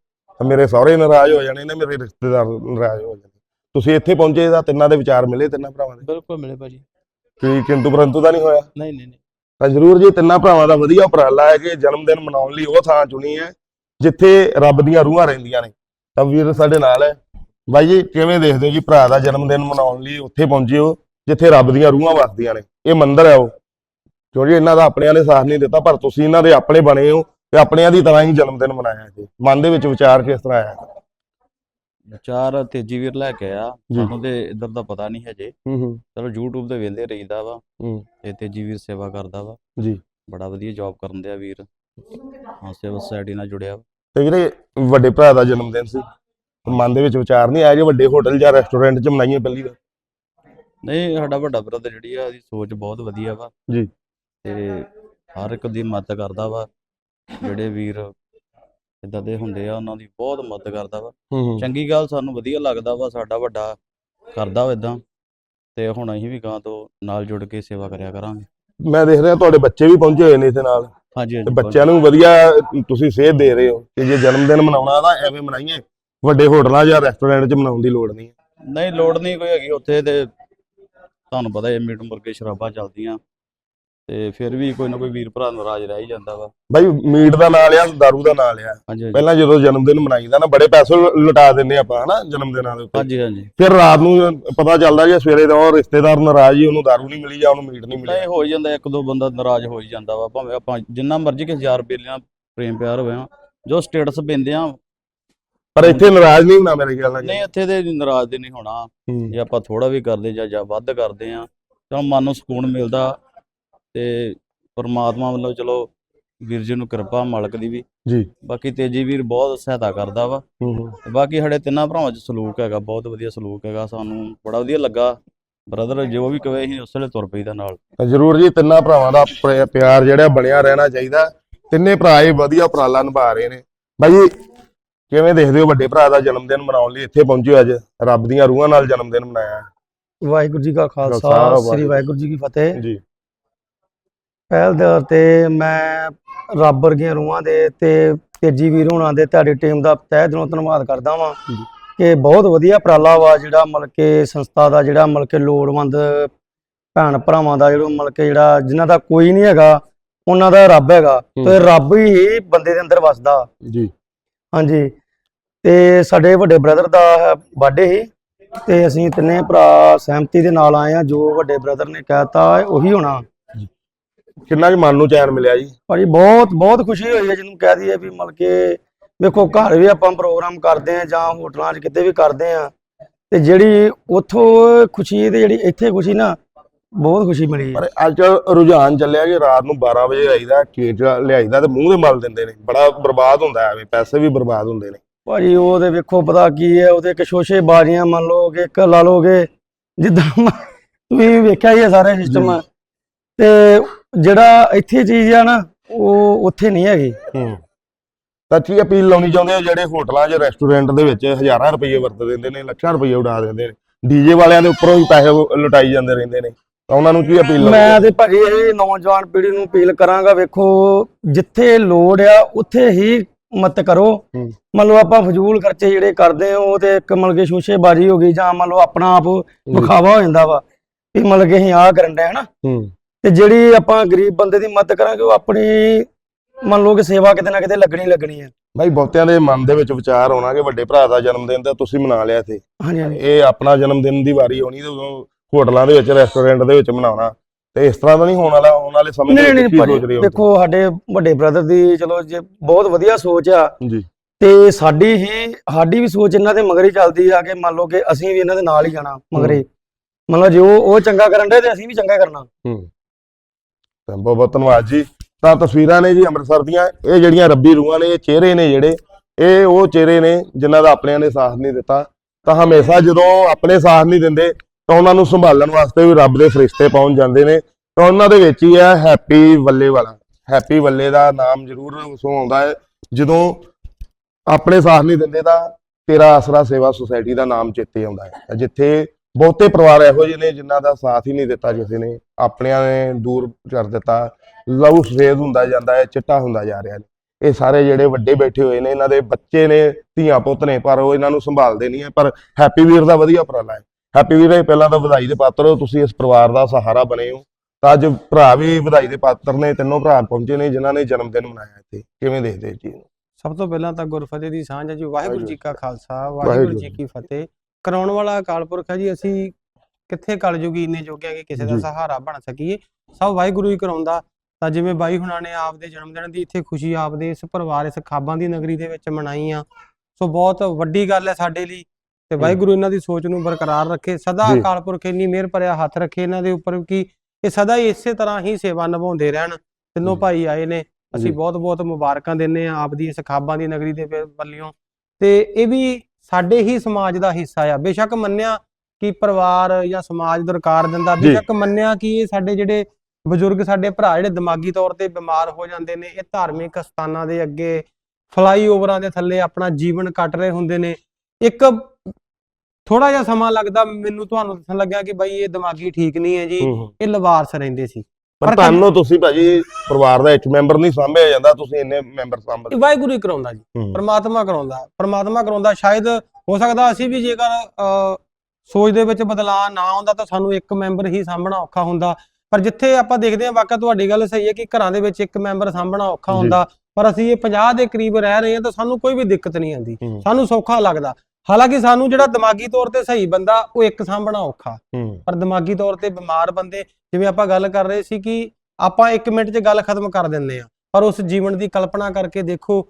S2: ਮੇਰੇ ਸਹੁਰੇ ਨਾਰਾਜ਼ ਹੋ ਜਾਣੇ ਨੇ ਮੇਰੇ ਰਿਸ਼ਤੇਦਾਰ ਨਾਰਾਜ਼ ਹੋ ਜਾਣੇ ਤੁਸੀਂ ਇੱਥੇ ਪਹੁੰਚੇ ਤਾਂ ਤਿੰਨਾਂ ਦੇ ਵਿਚਾਰ ਮਿਲੇ ਤਿੰਨਾਂ ਭਰਾਵਾਂ ਦੇ?
S1: ਬਿਲਕੁਲ ਮਿਲੇ ਭਾਜੀ।
S2: ਕੀ ਕਿੰਤੂ ਪਰੰਤੂ ਤਾਂ ਨਹੀਂ ਹੋਇਆ?
S1: ਨਹੀਂ ਨਹੀਂ ਨਹੀਂ।
S2: ਤਾਂ ਜ਼ਰੂਰ ਜੀ ਤਿੰਨਾਂ ਭਰਾਵਾਂ ਦਾ ਵਧੀਆ ਉਪਰਾਲਾ ਹੈ ਕਿ ਜਨਮ ਦਿਨ ਮਨਾਉਣ ਲਈ ਉਹ ਥਾਂ ਚੁਣੀ ਹੈ ਜਿੱਥੇ ਰੱਬ ਦੀਆਂ ਰੂਹਾਂ ਰਹਿੰਦੀਆਂ ਨੇ। ਤਾਂ ਵੀਰ ਸਾਡੇ ਨਾਲ ਹੈ। ਬਾਈ ਜੀ ਕਿਵੇਂ ਦੇਖਦੇ ਹੋ ਜੀ ਭਰਾ ਦਾ ਜਨਮ ਦਿਨ ਮਨਾਉਣ ਲਈ ਉੱਥੇ ਪਹੁੰਚੇ ਹੋ ਜਿੱਥੇ ਰੱਬ ਦੀਆਂ ਰੂਹਾਂ ਵਸਦੀਆਂ ਨੇ? ਇਹ ਮੰਦਿਰ ਹੈ ਉਹ। ਕਿਉਂਕਿ ਇਹਨਾਂ ਦਾ ਆਪਣਿਆਂ ਨੇ ਸਾਥ ਨਹੀਂ ਦਿੱਤਾ ਪਰ ਤੁਸੀਂ ਇਹਨਾਂ ਦੇ ਆਪਣੇ ਬਣੇ ਹੋ ਤੇ ਆਪਣਿਆਂ ਦੀ ਤਰ੍ਹਾਂ ਹੀ ਜਨਮ ਦਿਨ ਮਨਾਇਆ ਜੀ। ਮਨ ਦੇ ਵਿੱਚ ਵਿਚਾਰ ਕਿਸ ਤਰ੍ਹਾਂ ਆਇਆ?
S3: ਵਿਚਾਰ ਤੇਜੀ ਵੀਰ ਲੈ ਕੇ ਆ
S2: ਜੀ।
S3: ਸਾਨੂੰ ਤੇ ਇਧਰ ਦਾ ਪਤਾ ਨਹੀਂ ਹਜੇ।
S2: ਹੂੰ ਹੂੰ।
S3: ਚਲੋ YouTube ਤੇ ਵੇਂਦੇ ਰਹੀਦਾ ਵਾ
S2: ਹੂੰ।
S3: ਤੇ ਤੇਜੀ ਵੀਰ ਸੇਵਾ ਕਰਦਾ ਵਾ।
S2: ਜੀ।
S3: ਬੜਾ ਵਧੀਆ ਜੌਬ ਕਰਨ ਦਿਆ ਵੀਰ। ਹਾਂ ਸੇਵਾ ਸੁਸਾਇਟੀ ਨਾਲ ਜੁੜਿਆ ਵਾ।
S2: ਤੇ ਵੀਰੇ ਵੱਡੇ ਭਰਾ ਦਾ ਜਨਮ ਦਿਨ ਸੀ। ਮਨ ਦੇ ਵਿੱਚ ਵਿਚਾਰ ਨਹੀਂ ਆਇਆ ਕਿ ਵੱਡੇ ਹੋਟਲ ਜਾਂ ਰੈਸਟੋਰੈਂਟ 'ਚ ਮਨਾਈਏ ਪਹਿਲੀ ਵਾਰ?
S3: ਨਹੀਂ ਸਾਡਾ ਵੱਡਾ ਬ੍ਰਦਰ ਜਿਹੜੀ ਆ ਉਹਦੀ ਸੋਚ ਬਹੁਤ ਵਧੀਆ ਵਾ।
S2: ਜੀ।
S3: ਤੇ ਹਰ ਇੱਕ ਦੀ ਮਦਦ ਕਰਦਾ ਵਾ। ਜਿਹੜੇ ਵੀਰ ਇਦਾਂ ਦੇ ਹੁੰਦੇ ਆ ਉਹਨਾਂ ਦੀ ਬਹੁਤ ਮਦਦ ਕਰਦਾ ਵਾ। ਚੰਗੀ ਗੱਲ ਸਾਨੂੰ ਵਧੀਆ ਲੱਗਦਾ ਵਾ ਸਾਡਾ ਵੱਡਾ ਕਰਦਾ ਵਾ ਇਦਾਂ ਤੇ ਹੁਣ ਅਸੀਂ ਵੀ ਗਾਂ ਤੋਂ ਨਾਲ ਜੁੜ ਕੇ ਸੇਵਾ ਕਰਿਆ ਕਰਾਂਗੇ।
S2: ਮੈਂ ਦੇਖ ਰਿਹਾ ਤੁਹਾਡੇ ਬੱਚੇ ਵੀ ਪਹੁੰਚੇ ਹੋਏ ਨੇ ਇੱਥੇ ਨਾਲ।
S3: ਹਾਂਜੀ
S2: ਤੇ
S3: ਹਾਂਜੀ
S2: ਬੱਚਿਆਂ ਨੂੰ ਵਧੀਆ। ਤੁਸੀਂ ਸੇਧ ਦੇ ਰਹੇ ਹੋ ਕਿ ਜੇ ਜਨਮ ਦਿਨ ਮਨਾਉਣਾ ਤਾਂ ਐਵੇਂ ਮਨਾਈਏ। ਵੱਡੇ ਹੋਟਲਾਂ ਜਾਂ ਰੈਸਟੋਰੈਂਟ 'ਚ ਮਨਾਉਣ ਦੀ ਲੋੜ ਨਹੀਂ।
S3: ਨਹੀਂ ਲੋੜ ਨਹੀਂ ਕੋਈ ਹੈਗੀ। ਉੱਥੇ ਤੇ ਤੁਹਾਨੂੰ ਪਤਾ ਹੈ ਮੀਟ ਮੁਰਗੇ ਸ਼ਰਾਬਾਂ ਚੱਲਦੀਆਂ। ਤੇ ਫਿਰ ਵੀ ਕੋਈ ਨਾ ਕੋਈ ਵੀਰ ਭਰਾ ਨਾਰਾਜ਼ ਰਹਿ ਹੀ ਜਾਂਦਾ ਵਾ।
S2: ਬਾਈ ਮੀਟ ਦਾ ਨਾਂ ਲਿਆ ਦਾਰੂ ਦਾ ਨਾਂ ਲਿਆ
S3: ਹਾਂਜੀ ਹਾਂਜੀ।
S2: ਪਹਿਲਾਂ ਜਦੋਂ ਜਨਮ ਦਿਨ ਮਨਾਈਦਾ ਨਾ ਬੜੇ ਪੈਸੇ ਲ- ਲੁਟਾ ਦਿੰਦੇ ਆਪਾਂ ਹਨਾ ਜਨਮ ਦਿਨਾਂ ਦੇ ਉੱਤੇ।
S3: ਹਾਂਜੀ ਹਾਂਜੀ।
S2: ਫਿਰ ਰਾਤ ਨੂੰ ਪਤਾ ਚੱਲਦਾ ਕਿ ਸਵੇਰੇ ਦਾ ਉਹ ਰਿਸ਼ਤੇਦਾਰ ਨਾਰਾਜ਼ ਹੀ ਉਹਨੂੰ ਦਾਰੂ ਨਹੀਂ ਮਿਲੀ ਜਾਂ ਉਹਨੂੰ ਮੀਟ ਨਹੀਂ
S3: ਨਹੀਂ
S2: ਮਿਲਿਆ
S3: ਹੋ ਹੀ ਜਾਂਦਾ ਇੱਕ ਦੋ ਬੰਦਾ ਨਾਰਾਜ਼ ਹੋ ਹੀ ਜਾਂਦਾ ਵਾ। ਭਾਵੇਂ ਆਪਾਂ ਜਿੰਨਾ ਮਰਜ਼ੀ ਕਿਸੇ ਯਾਰ ਬੇਲੀਆਂ ਪ੍ਰੇਮ ਪਿਆਰ ਹੋਵੇ ਨਾ ਜੋ ਸਟੇਟਸ ਪੈਂਦੇ ਆ।
S2: ਪਰ ਇੱਥੇ ਨਾਰਾਜ਼ ਨਹੀਂ ਹੋਣਾ ਮੇਰੇ ਖਿਆਲ ਨਾਲ।
S3: ਨਹੀਂ ਇੱਥੇ ਦੇ ਨਾਰਾਜ਼ ਦੇ ਨਹੀਂ ਹੋਣਾ।
S2: ਹੂੰ।
S3: ਜੇ ਆਪਾਂ ਥੋੜਾ ਵੀ ਕਰਦੇ ਜਾਂ ਜਾਂ ਵੱਧ ਕਰਦੇ ਆ ਤਾਂ ਮਨ ਨੂੰ ਸਕੂਨ ਮਿਲਦਾ। ਤੇ ਪਰਮਾਤਮਾ ਵੱਲੋਂ ਚਲੋ ਵੀਰ ਜੀ ਨੂੰ ਕਿਰਪਾ ਮਾਲਕ ਦੀ ਵੀ।
S2: ਜੀ।
S3: ਬਾਕੀ ਤੇਜੀ ਵੀਰ ਬਹੁਤ ਸਹਾਇਤਾ ਕਰਦਾ ਵਾ।
S2: ਹੂੰ ਹੂੰ।
S3: ਤੇ ਬਾਕੀ ਸਾਡੇ ਤਿੰਨਾਂ ਭਰਾਵਾਂ 'ਚ ਸਲੂਕ ਹੈਗਾ ਬਹੁਤ ਵਧੀਆ ਸਲੂਕ ਹੈਗਾ। ਸਾਨੂੰ ਬੜਾ ਵਧੀਆ ਲੱਗਾ। ਬ੍ਰਦਰ ਜੋ ਵੀ ਕਵੇ ਅਸੀਂ ਉਸ ਵੇਲੇ ਤੁਰ ਪਈਦਾ ਨਾਲ।
S2: ਤਾਂ ਜ਼ਰੂਰ ਜੀ ਤਿੰਨਾਂ ਭਰਾਵਾਂ ਦਾ ਪਿਆ- ਪਿਆਰ ਜਿਹੜਾ ਬਣਿਆ ਰਹਿਣਾ ਚਾਹੀਦਾ। ਤਿੰਨੇ ਭਰਾ ਹੀ ਵਧੀਆ ਉਪਰਾਲਾ ਨਿਭਾ ਰਹੇ ਨੇ। ਬਾਈ ਜੀ, ਕਿਵੇਂ ਦੇਖਦੇ ਹੋ ਵੱਡੇ ਭਰਾ ਦਾ ਜਨਮ ਦਿਨ ਮਨਾਉਣ ਲਈ? ਇੱਥੇ ਪਹੁੰਚੇ ਹੋ ਅੱਜ। ਰੱਬ ਦੀਆਂ ਰੂਹਾਂ ਨਾਲ ਜਨਮ ਦਿਨ ਮਨਾਇਆ।
S4: ਵਾਹਿਗੁਰੂ ਜੀ ਕਾ ਖਾਲਸਾ
S2: ਖਾਲਸਾ,
S4: ਸ੍ਰੀ ਵਾਹਿਗੁਰੂ ਜੀ ਕੀ ਫਤਿਹ।
S2: ਜੀ।
S4: ਪਹਿਲ ਦੇ ਤੇ ਮੈਂ ਰੱਬ ਵਰਗੀਆਂ ਰੂਹਾਂ ਦੇ ਤੇ ਤੇਜੀ ਵੀਰ ਹੋਣਾ ਦੇ ਤੁਹਾਡੀ ਟੀਮ ਦਾ ਤਹਿ ਦਿਲੋਂ ਧੰਨਵਾਦ ਕਰਦਾ ਵਾਂ। ਕਿ ਬਹੁਤ ਵਧੀਆ ਉਪਰਾਲਾ ਵਾ ਜਿਹੜਾ ਮਤਲਬ ਕਿ ਸੰਸਥਾ ਦਾ ਜਿਹੜਾ ਮਤਲਬ ਕਿ ਲੋੜਵੰਦ ਭੈਣ ਭਰਾਵਾਂ ਦਾ ਜਿਹੜਾ ਮਤਲਬ ਕਿ ਜਿਹੜਾ ਜਿਨ੍ਹਾਂ ਦਾ ਕੋਈ ਨਹੀਂ ਹੈਗਾ ਉਹਨਾਂ ਦਾ ਰੱਬ ਹੈਗਾ। ਤੇ ਰੱਬ ਹੀ ਬੰਦੇ ਦੇ ਅੰਦਰ ਵਸਦਾ।
S2: ਜੀ।
S4: ਹਾਂਜੀ। ਤੇ ਸਾਡੇ ਵੱਡੇ ਬ੍ਰਦਰ ਦਾ ਬਰਥਡੇ ਸੀ ਤੇ ਅਸੀਂ ਤਿੰਨੇ ਭਰਾ ਸਹਿਮਤੀ ਦੇ ਨਾਲ ਆਏ ਆ ਜੋ ਵੱਡੇ ਬ੍ਰਦਰ ਨੇ ਕਹਿਤਾ ਉਹੀ ਹੋਣਾ।
S2: ਕਿੰਨਾ ਕੁ ਮਨ ਨੂੰ ਚੈਨ ਮਿਲਿਆ ਜੀ?
S4: ਭਾਜੀ ਬਹੁਤ ਬਹੁਤ ਖੁਸ਼ੀ ਹੋਈ ਹੈ ਜਿਹਨੂੰ ਕਹਿ ਦਈਏ ਵੀ ਮਤਲਬ ਕਿ ਵੇਖੋ ਘਰ ਵੀ ਆਪਾਂ ਪ੍ਰੋਗਰਾਮ ਕਰਦੇ ਆ ਜਾਂ ਹੋਟਲਾਂ 'ਚ ਕਿਤੇ ਵੀ ਕਰਦੇ ਆ ਤੇ ਜਿਹੜੀ ਉੱਥੋਂ ਖੁਸ਼ੀ ਤੇ ਜਿਹੜੀ ਇੱਥੇ ਖੁਸ਼ੀ ਨਾ ਬਹੁਤ ਖੁਸ਼ੀ ਮਿਲੀ
S2: ਪਰ ਅੱਜ ਰੁਝਾਨ ਚੱਲਿਆ ਕਿ ਰਾਤ ਨੂੰ 12 ਵਜੇ ਆਈਦਾ ਕੇਕ ਲਿਆਈਦਾ ਤੇ ਮੂੰਹ ਦੇ ਮਲ ਦਿੰਦੇ ਨੇ। ਬੜਾ ਬਰਬਾਦ ਹੁੰਦਾ ਐਵੇਂ ਪੈਸੇ ਵੀ ਬਰਬਾਦ ਹੁੰਦੇ ਨੇ।
S4: ਭਾਜੀ ਉਹ ਤੇ ਵੇਖੋ ਪਤਾ ਕੀ ਹੈ ਉਹਦੇ ਇੱਕ ਸ਼ੋਸ਼ੇ ਬਾਜ਼ੀਆਂ ਮੰਨ ਲਓ ਕਿ ਇੱਕ ਲਾ ਲੋਗੇ ਜਿੱਦਾਂ ਤੁਸੀਂ ਵੇਖਿਆ ਹੀ ਹੈ ਸਾਰੇ ਸਿਸਟਮ ਤੇ ਜਿਹੜਾ ਇੱਥੇ ਚੀਜ਼ ਆ ਨਾ ਉਹ ਉੱਥੇ ਨਹੀਂ ਹੈਗੀ।
S2: ਹੂੰ। ਤਾਂ ਕੀ ਅਪੀਲ ਲਾਉਣੀ ਚਾਹੁੰਦੇ ਹੋ ਜਿਹੜੇ ਹੋਟਲਾਂ 'ਚ ਰੈਸਟੋਰੈਂਟ ਦੇ ਵਿੱਚ ਹਜ਼ਾਰਾਂ ਰੁਪਏ ਵਰਤ ਦਿੰਦੇ ਨੇ ਲੱਖਾਂ ਰੁਪਏ ਉਡਾ ਦਿੰਦੇ ਨੇ ਡੀਜੇ ਵਾਲਿਆਂ ਦੇ ਉੱਪਰੋਂ ਵੀ ਪੈਸੇ ਲੁਟਾਈ ਜਾਂਦੇ ਰਹਿੰਦੇ ਨੇ। ਤਾਂ ਉਹਨਾਂ ਨੂੰ ਕੀ ਅਪੀਲ
S4: ਮੈਂ ਤੇ ਭਾਜੀ ਇਹ ਨੌਜਵਾਨ ਪੀੜ੍ਹੀ ਨੂੰ ਅਪੀਲ ਕਰਾਂਗਾ ਵੇਖੋ ਜਿੱਥੇ ਲੋੜ ਆ ਉੱਥੇ ਹੀ ਮਤ ਕਰੋ। ਮੰਨ ਲਓ ਆਪਾਂ ਫਜ਼ੂਲ ਖਰਚੇ ਜਿਹੜੇ ਕਰਦੇ ਆ ਉਹ ਤੇ ਇੱਕ ਮਤਲਬ ਕਿ ਸ਼ੋਸ਼ੇਬਾਜ਼ੀ ਹੋ ਗਈ ਜਾਂ ਮੰਨ ਲਓ ਆਪਣਾ ਆਪ ਵਿਖਾਵਾ ਹੋ ਜਾਂਦਾ ਵਾ ਵੀ ਮਤਲਬ ਕਿ ਅਸੀਂ ਆਹ ਕਰਨ ਦੇ ਹਨਾ ਤੇ ਜਿਹੜੀ ਆਪਾਂ ਗਰੀਬ ਬੰਦੇ ਦੀ ਮਦਦ ਕਰਾਂਗੇ ਉਹ ਆਪਣੀ ਮੰਨ ਲਓ ਕਿ ਸੇਵਾ ਕਿਤੇ ਨਾ ਕਿਤੇ ਲੱਗਣੀ ਲੱਗਣੀ ਹੈ।
S2: ਭਾਈ ਬਹੁਤਿਆਂ ਦੇ ਮਨ ਦੇ ਵਿੱਚ ਵਿਚਾਰ ਹੋਣਾ ਕਿ ਵੱਡੇ ਭਰਾ ਦਾ ਜਨਮ ਦਿਨ ਤਾਂ ਤੁਸੀਂ ਮਨਾ ਲਿਆ
S4: ਹਾਂਜੀ ਹਾਂਜੀ।
S2: ਇਹ ਆਪਣਾ ਜਨਮ ਦਿਨ ਦੀ ਵਾਰੀ ਹੋਣੀ ਤੇ ਉਦੋਂ ਹੋਟਲਾਂ ਦੇ ਵਿੱਚ ਰੈਸਟੋਰੈਂਟ ਦੇ ਵਿੱਚ ਮਨਾਉਣਾ। ਤੇ ਇਸ ਤਰ੍ਹਾਂ ਦਾ ਨਹੀਂ ਹੋਣ ਵਾਲਾ ਆਉਣ ਵਾਲੇ ਸਮੇਂ ਦੇ
S4: ਨਹੀਂ
S2: ਵਿੱਚ ਕੀ ਸੋਚ ਰਹੇ ਹੋ?
S4: ਦੇਖੋ ਸਾਡੇ ਵੱਡੇ ਬ੍ਰਦਰ ਦੀ ਚਲੋ ਜੇ ਬਹੁਤ ਵਧੀਆ ਸੋਚ ਆ।
S2: ਜੀ।
S4: ਤੇ ਸਾਡੀ ਹੀ ਸਾਡੀ ਵੀ ਸੋਚ ਇਹਨਾਂ ਦੇ ਮਗਰ ਹੀ ਚੱਲਦੀ ਆ ਕਿ ਮੰਨ ਲਓ ਕਿ ਅਸੀਂ ਵੀ ਇਹਨਾਂ ਦੇ ਨਾਲ ਹੀ ਜਾਣਾ ਮਗਰੇ। ਮੰਨ ਲਓ ਜੇ ਉਹ ਉਹ ਚੰਗਾ ਕਰਨ ਦੇ ਤੇ ਅਸੀਂ ਵੀ ਚੰਗਾ ਕਰਨਾ।
S2: ਹੂੰ। ਤਾਂ ਬਹੁਤ ਬਹੁਤ ਧੰਨਵਾਦ ਜੀ। ਤਾਂ ਤਸਵੀਰਾਂ ਨੇ ਜੀ ਅੰਮ੍ਰਿਤਸਰ ਦੀਆਂ, ਇਹ ਜਿਹੜੀਆਂ ਰੱਬੀ ਰੂਹਾਂ ਨੇ, ਇਹ ਚਿਹਰੇ ਨੇ ਜਿਹੜੇ, ਇਹ ਉਹ ਚਿਹਰੇ ਨੇ ਜਿਨ੍ਹਾਂ ਦਾ ਆਪਣਿਆਂ ਨੇ ਸਾਥ ਨਹੀਂ ਦਿੱਤਾ। ਤਾਂ ਹਮੇਸ਼ਾ ਜਦੋਂ ਆਪਣੇ ਸਾਥ ਨਹੀਂ ਦਿੰਦੇ, ਤਾਂ ਉਹਨਾਂ ਨੂੰ ਸੰਭਾਲਣ ਵਾਸਤੇ ਵੀ ਰੱਬ ਦੇ ਫਰਿਸ਼ਤੇ ਪਹੁੰਚ ਜਾਂਦੇ ਨੇ। ਤਾਂ ਉਹਨਾਂ ਦੇ ਵਿੱਚ ਹੀ ਹੈ ਹੈਪੀ ਵੱਲੇ ਵਾਲਾ। ਹੈਪੀ ਵੱਲੇ ਦਾ ਨਾਮ ਜ਼ਰੂਰ ਉਸੋਂ ਆਉਂਦਾ ਹੈ। ਜਦੋਂ ਆਪਣੇ ਸਾਥ ਨਹੀਂ ਦਿੰਦੇ ਤਾਂ ਤੇਰਾ ਆਸਰਾ ਸੇਵਾ ਸੁਸਾਇਟੀ ਦਾ ਨਾਮ ਚੇਤੇ ਆਉਂਦਾ ਹੈ। ਜਿੱਥੇ ਬਹੁਤੇ ਪਰਿਵਾਰ ਇਹੋ ਜਿਹੇ ਨੇ ਜਿਨ੍ਹਾਂ ਦਾ ਸਾਥ ਹੀ ਨਹੀਂ ਦਿੱਤਾ ਕਿਸੇ ਨੇ। ਆਪਣਿਆਂ ਨੇ ਦੂਰ ਕਰ ਦਿੱਤਾ। ਲਹੂ ਸਫੇਦ ਹੁੰਦਾ ਜਾਂਦਾ ਹੈ ਚਿੱਟਾ ਹੁੰਦਾ ਜਾ ਰਿਹਾ ਹੈ। ਇਹ ਸਾਰੇ ਜਿਹੜੇ ਵੱਡੇ ਬੈਠੇ ਹੋਏ ਨੇ ਇਹਨਾਂ ਦੇ ਬੱਚੇ ਨੇ ਧੀਆਂ ਪੁੱਤ ਨੇ ਪਰ ਉਹ ਇਹਨਾਂ ਨੂੰ ਸੰਭਾਲਦੇ ਨਹੀਂ ਹੈ। ਪਰ ਹੈਪੀ ਵੀਰ ਦਾ ਵਧੀਆ ਉਪਰਾਲਾ ਹੈ। ਹੈਪੀ ਵੀਰ ਇਹ ਪਹਿਲਾਂ ਤਾਂ ਵਧਾਈ ਦੇ ਪਾਤਰ ਹੋ। ਤੁਸੀਂ ਇਸ ਪਰਿਵਾਰ ਦਾ ਸਹਾਰਾ ਬਣੇ ਹੋ। ਤਾਂ ਅੱਜ ਭਰਾ ਵੀ ਵਧਾਈ ਦੇ ਪਾਤਰ ਨੇ। ਤਿੰਨੋਂ ਭਰਾ ਪਹੁੰਚੇ ਨੇ ਜਿਨ੍ਹਾਂ ਨੇ ਜਨਮ ਦਿਨ ਮਨਾਇਆ ਇੱਥੇ। ਕਿਵੇਂ ਦੇਖਦੇ ਜੀ
S5: ਸਭ ਤੋਂ ਪਹਿਲਾਂ ਤਾਂ ਗੁਰਫਤਿਹ ਦੀ ਸਾਂਝ ਹੈ ਜੀ। ਵਾਹਿਗੁਰੂ ਜੀ ਕਾ ਖਾਲਸਾ
S2: ਵਾਹਿਗੁਰੂ
S5: ਜੀ। ਕੀ ਫਤਿਹ। ਕਰਾਉਣ ਵਾਲਾ ਅਕਾਲ ਪੁਰਖ ਹੈ ਜੀ ਅਸੀਂ ਕਿੱਥੇ ਕਲਯੁਗੀ ਇੰਨੇ ਜੋਗੇ ਆ ਕਿ ਕਿਸੇ ਦਾ
S2: ਜੀ।
S5: ਸਹਾਰਾ ਬਣ ਸਕੀਏ ਸਭ ਵਾਹਿਗੁਰੂ ਹੀ ਕਰਾਉਂਦਾ ਤਾਂ ਜਿਵੇਂ ਬਾਈ ਹੁਣਾਂ ਨੇ ਆਪਦੇ ਜਨਮ ਦਿਨ ਦੀ ਇੱਥੇ ਖੁਸ਼ੀ ਆਪਦੇ ਇਸ ਪਰਿਵਾਰ ਇਸ ਖਾਬਾਂ ਦੀ ਨਗਰੀ ਦੇ ਵਿੱਚ ਮਨਾਈ ਆ ਸੋ ਬਹੁਤ ਵੱਡੀ ਗੱਲ ਹੈ ਸਾਡੇ ਲਈ ਤੇ ਵਾਹਿਗੁਰੂ ਇਹਨਾਂ ਦੀ ਸੋਚ ਨੂੰ ਬਰਕਰਾਰ ਰੱਖੇ ਸਦਾ
S2: ਜੀ।
S5: ਅਕਾਲ ਪੁਰਖ ਇੰਨੀ ਮਿਹਰ ਭਰਿਆ ਹੱਥ ਰੱਖੇ ਇਹਨਾਂ ਦੇ ਉੱਪਰ ਕਿ ਇਹ ਸਦਾ ਹੀ ਇਸੇ ਤਰ੍ਹਾਂ ਹੀ ਸੇਵਾ ਨਿਭਾਉਂਦੇ ਰਹਿਣ ਤਿੰਨੋਂ
S2: ਜੀ।
S5: ਭਾਈ ਆਏ ਨੇ
S2: ਜੀ।
S5: ਅਸੀਂ ਬਹੁਤ ਬਹੁਤ ਮੁਬਾਰਕਾਂ ਦਿੰਨੇ ਆ ਆਪਦੀ ਇਸ ਖਾਬਾਂ ਦੀ ਨਗਰੀ ਦੇ ਵ- ਵੱਲਿਓਂ ਤੇ ਇਹ ਵੀ ਸਾਡੇ ਹੀ ਸਮਾਜ ਦਾ ਹਿੱਸਾ ਆ ਬੇਸ਼ੱਕ ਮੰਨਿਆ ਕਿ ਪਰਿਵਾਰ ਜਾਂ ਸਮਾਜ ਦਰਕਾਰ ਦਿੰਦਾ। ਬੇਸ਼ੱਕ ਮੰਨਿਆ ਕਿ ਇਹ ਸਾਡੇ ਜਿਹੜੇ ਬਜ਼ੁਰਗ ਸਾਡੇ ਭਰਾ ਜਿਹੜੇ ਦਿਮਾਗੀ ਤੌਰ ਤੇ ਬਿਮਾਰ ਹੋ ਜਾਂਦੇ ਨੇ ਇਹ ਧਾਰਮਿਕ ਸਥਾਨਾਂ ਦੇ ਅੱਗੇ ਫਲਾਈਓਵਰਾਂ ਦੇ ਥੱਲੇ ਆਪਣਾ ਜੀਵਨ ਕੱਟ ਰਹੇ ਹੁੰਦੇ ਨੇ ਇੱਕ ਥੋੜਾ ਜਿਹਾ ਸਮਾਂ ਲੱਗਦਾ ਮੈਨੂੰ ਤੁਹਾਨੂੰ ਦੱਸਣ ਲੱਗਿਆ ਕਿ ਬਾਈ ਇਹ ਦਿਮਾਗੀ ਠੀਕ ਨਹੀਂ ਹੈ ਜੀ। ਇਹ ਲਵਾਰਸ ਰਹਿੰਦੇ ਸੀ
S2: ਪਰ ਤੁਹਾਨੂੰ ਤੁਸੀਂ ਭਾਜੀ ਪਰਿਵਾਰ ਦਾ ਇੱਕ ਮੈਂਬਰ ਨਹੀਂ ਸਾਂਭਿਆ ਜਾਂਦਾ ਤੁਸੀਂ ਇੰਨੇ ਮੈਂਬਰ ਸਾਂਭ
S5: ਇਹ ਵਾਹਿਗੁਰੂ ਹੀ ਕਰਾਉਂਦਾ ਜੀ। ਪਰਮਾਤਮਾ ਕਰਾਉਂਦਾ ਪਰਮਾਤਮਾ ਕਰਾਉਂਦਾ ਸ਼ਾਇਦ ਹੋ ਸਕਦਾ ਅਸੀਂ ਵੀ ਜੇਕਰ ਸੋਚ ਦੇ ਵਿੱਚ ਬਦਲਾਅ ਨਾ ਆਉਂਦਾ ਤਾਂ ਸਾਨੂੰ ਇੱਕ ਮੈਂਬਰ ਹੀ ਸਾਂਭਣਾ ਔਖਾ ਹੁੰਦਾ ਪਰ ਜਿੱਥੇ ਆਪਾਂ ਦੇਖਦੇ ਹਾਂ ਵਾਕਿਆ ਤੁਹਾਡੀ ਗੱਲ ਸਹੀ ਹੈ ਕਿ ਘਰਾਂ ਦੇ ਵਿੱਚ ਇੱਕ ਮੈਂਬਰ ਸਾਂਭਣਾ ਔਖਾ। ਹੁੰਦਾ ਪਰ ਅਸੀਂ ਇਹ 50 ਦੇ ਕਰੀਬ ਰਹਿ ਰਹੇ ਹਾਂ ਤਾਂ ਸਾਨੂੰ ਕੋਈ ਵੀ ਦਿੱਕਤ ਨਹੀਂ ਆਉਂਦੀ। ਸਾਨੂੰ ਸੌਖਾ ਲੱਗਦਾ ਹਾਲਾਂਕਿ ਸਾਨੂੰ ਜਿਹੜਾ ਦਿਮਾਗੀ ਤੌਰ ਤੇ ਸਹੀ ਬੰਦਾ ਉਹ ਇੱਕ ਸਾਂਭਣਾ ਔਖਾ ਪਰ ਦਿਮਾਗੀ ਤੌਰ ਤੇ ਬਿਮਾਰ ਬੰਦੇ ਜਿਵੇਂ ਆਪਾਂ ਗੱਲ ਕਰ ਰਹੇ ਸੀ ਕਿ ਆਪਾਂ 1 ਮਿੰਟ 'ਚ ਗੱਲ ਖਤਮ ਕਰ ਦਿੰਦੇ ਆ ਪਰ ਉਸ ਜੀਵਨ ਦੀ ਕਲਪਨਾ ਕਰਕੇ ਦੇਖੋ